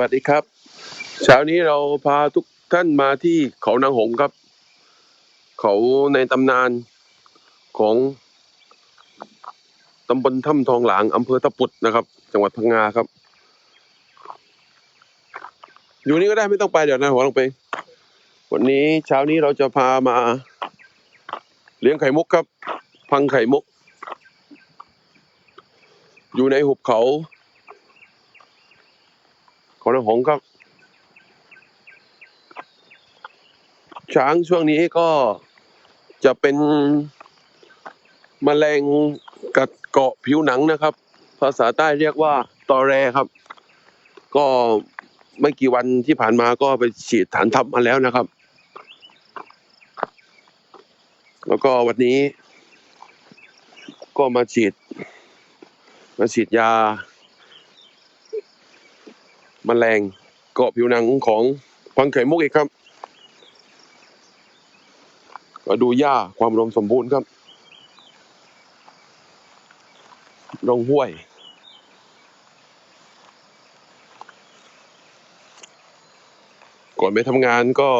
วัสดีครับ เช้านี้เราพาทุกท่านมาที่เขานางหงครับ เขาในตำนานของตำบลถ้ำทองหลางอำเภอตะปุดนะครับ จังหวัดพังงาครับ อยู่นี่ก็ได้ไม่ต้องไปเดี๋ยวนะหัวลงไป วันนี้เช้านี้เราจะพามาเลี้ยงไข่มุกครับ พังไข่มุก อยู่ในหุบเขา ขานางหงครับ ช้างช่วงนี้ก็จะเป็นมแมลงกัดเกาะผิวหนังนะครับ ภาษาใต้เรียกว่าตอแรครับ ก็ไม่กี่วันที่ผ่านมาก็ไปฉีดฐานทัพมาแล้วนะครับ แล้วก็วันนี้ ก็มาฉีด มาฉีดยา แมลงเกาะผิวหนังของพังไข่มุกอีกครับมาดูหญ้าความอุดมสมบูรณ์ครับร่องห้วย ก่อนไปทำงานก็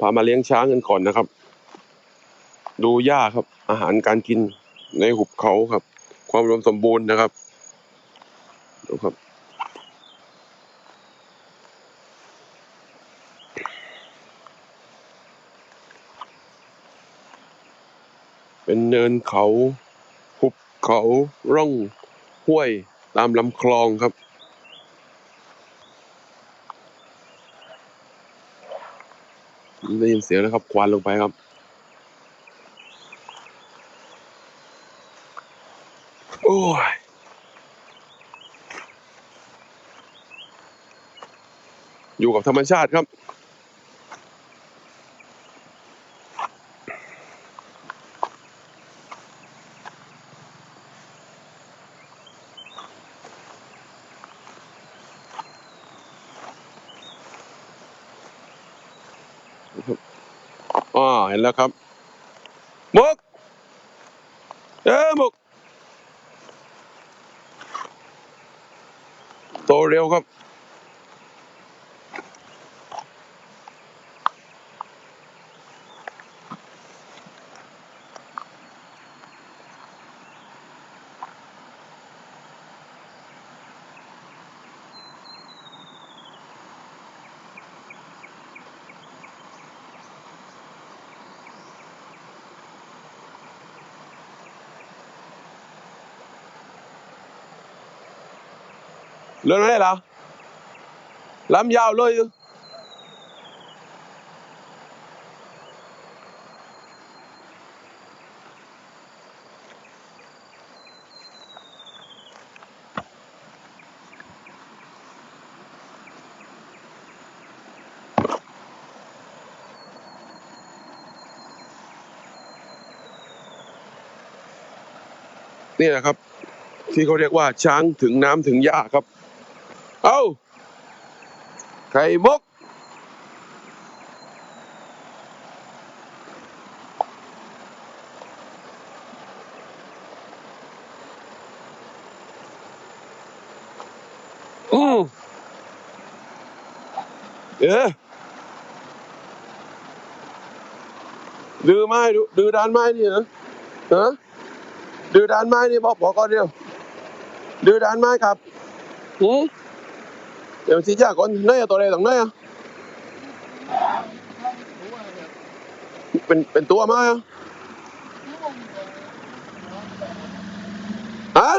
พามาเลี้ยงช้างกันก่อนนะครับ ดูหญ้าครับ อาหารการกินในหุบเขาครับ ความอุดมสมบูรณ์นะครับดูครับ เป็นเนินเขาหุบเขาร่องห้วยตามลำคลองครับ ได้ยินเสียงแล้วครับ ควันลงไปครับ โอ้ยอยู่กับธรรมชาติครับ แล้วครับมุกเอ้มุกโตเร็วครับ เรื่องอะไรเหรอลำยาวเลยอยู่นี่แหละครับ ที่เขาเรียกว่าช้างถึงน้ำถึงหญ้าครับ เอ้าไข่มุกอืมเอ๊ะดื้อไม้ดูดื้อด้านไม้นี่นะ เดียวดื้อด้านไม้ครับหืมเดี๋ยวสิจ้าก่อนไหนอตัวอะไรต่างไหนอเป็นเป็นตัวมาฮะ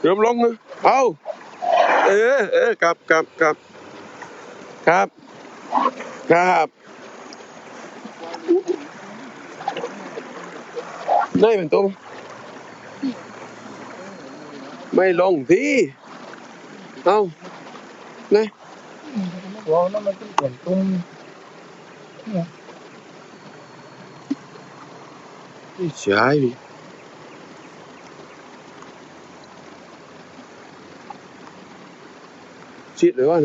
เริ่มลงนะเอาเออเออกลับกลับกลับครับครับไหนเป็นตัว ไม่ลงที่เอาไหนเรานั่นมันเป็นส่วนตุ้มไม่ใช่นี่ชิดหรือว่าเ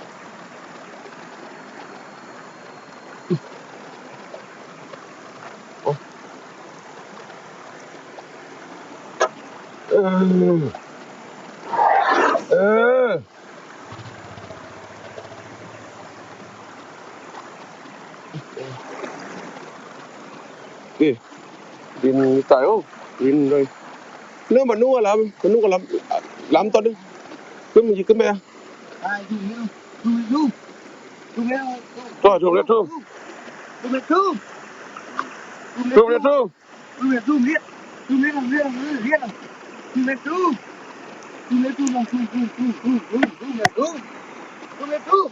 าเดี๋ยวเดี๋ยวใจคกำแรงหน้าได้เอาไปเนียบกันนี่เว้ยเนียบชิดเอา ช่วยกันเอาไปที่จ้าก่อนเอาเอาเออไม่เอา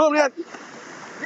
อย่า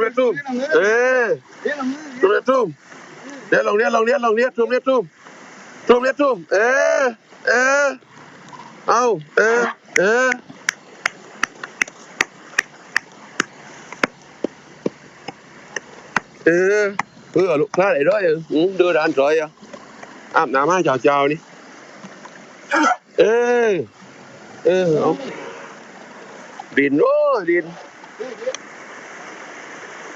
เรียดถูกถูกเรียดถูกเรียดถูกถูกเรียดถูกถูกเรียดดูถูกเรียดเดี๋ยวนี้ลงดูไปดูถูก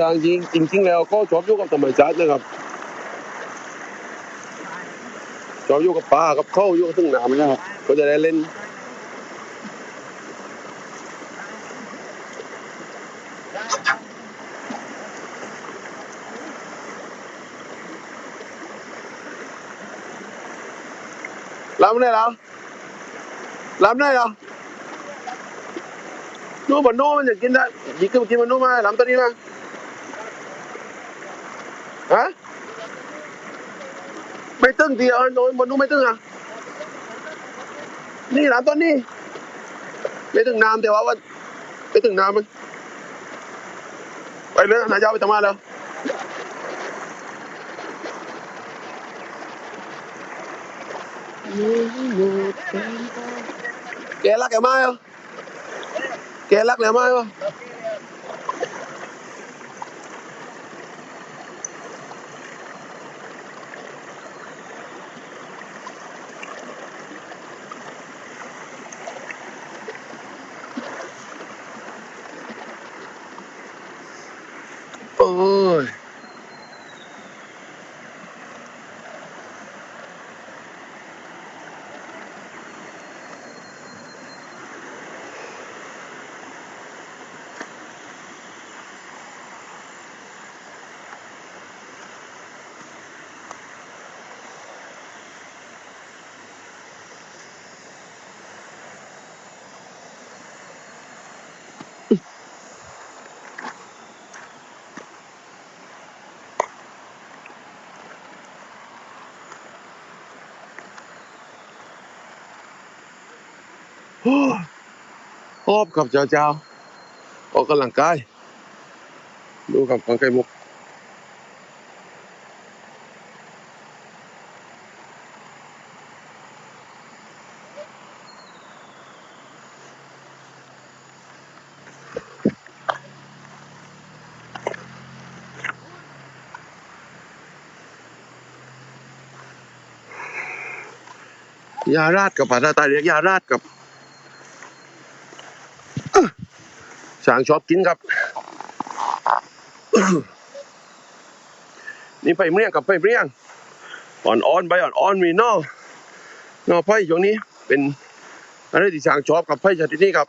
ช้างจริงจริง ๆ แล้วก็ชอบอยู่กับธรรมชาตินะครับชอบอยู่กับป่ากับเข้าอยู่กับทุ่งน้ำนะครับ ก็จะได้เล่นรับได้แล้วรับได้แล้วนู่นบนนู่นมันอยากกินได้ยิงขึ้นมากินบนนู่นมารับตัวนี้มา ฮะไม่ตึงดีเอาโน้นบนนู่นไม่ตึงอะ นี่รับตัวนี้ไม่ตึงน้ำแต่ว่าว่าไม่ตึงน้ำมันไปเลยนายยาวไปทำงานแล้วแกรักแกมาเหรอแกรักแล้วไหมวะโอ้ย โอ้ยชอบกับเจ้าเจ้าออกกำลังกาย ดูกับของไก่มุกยาราดกับภาษาต้เรียกยาราดกับอื้อ ช้างชอบกินครับ นี่ไปเมี่ยงกับไปเมี่ยงอ่อนอ่อนใบอ่อนอ่อนมีนอนอไผ่ช่วงนี้ เป็นอะไรที่ช้างชอบกับไผ่ชนิดนี้ครับ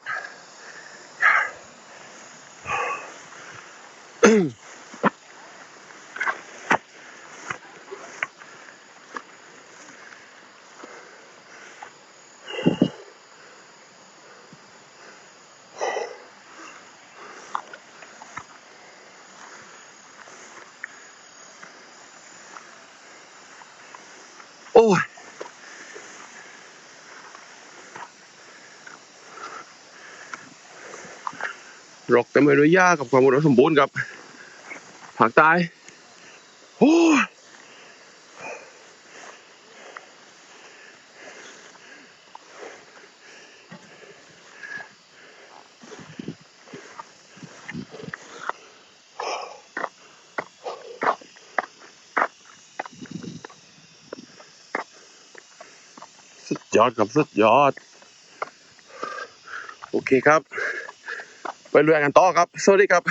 โอ้ยรกแต่ไม่ด้วยหญ้ากับความอุดมสมบูรณ์ครับผักตาย ยอดกับสุดยอด โอเคครับ ไปเรื่อยกันต่อครับ สวัสดีครับ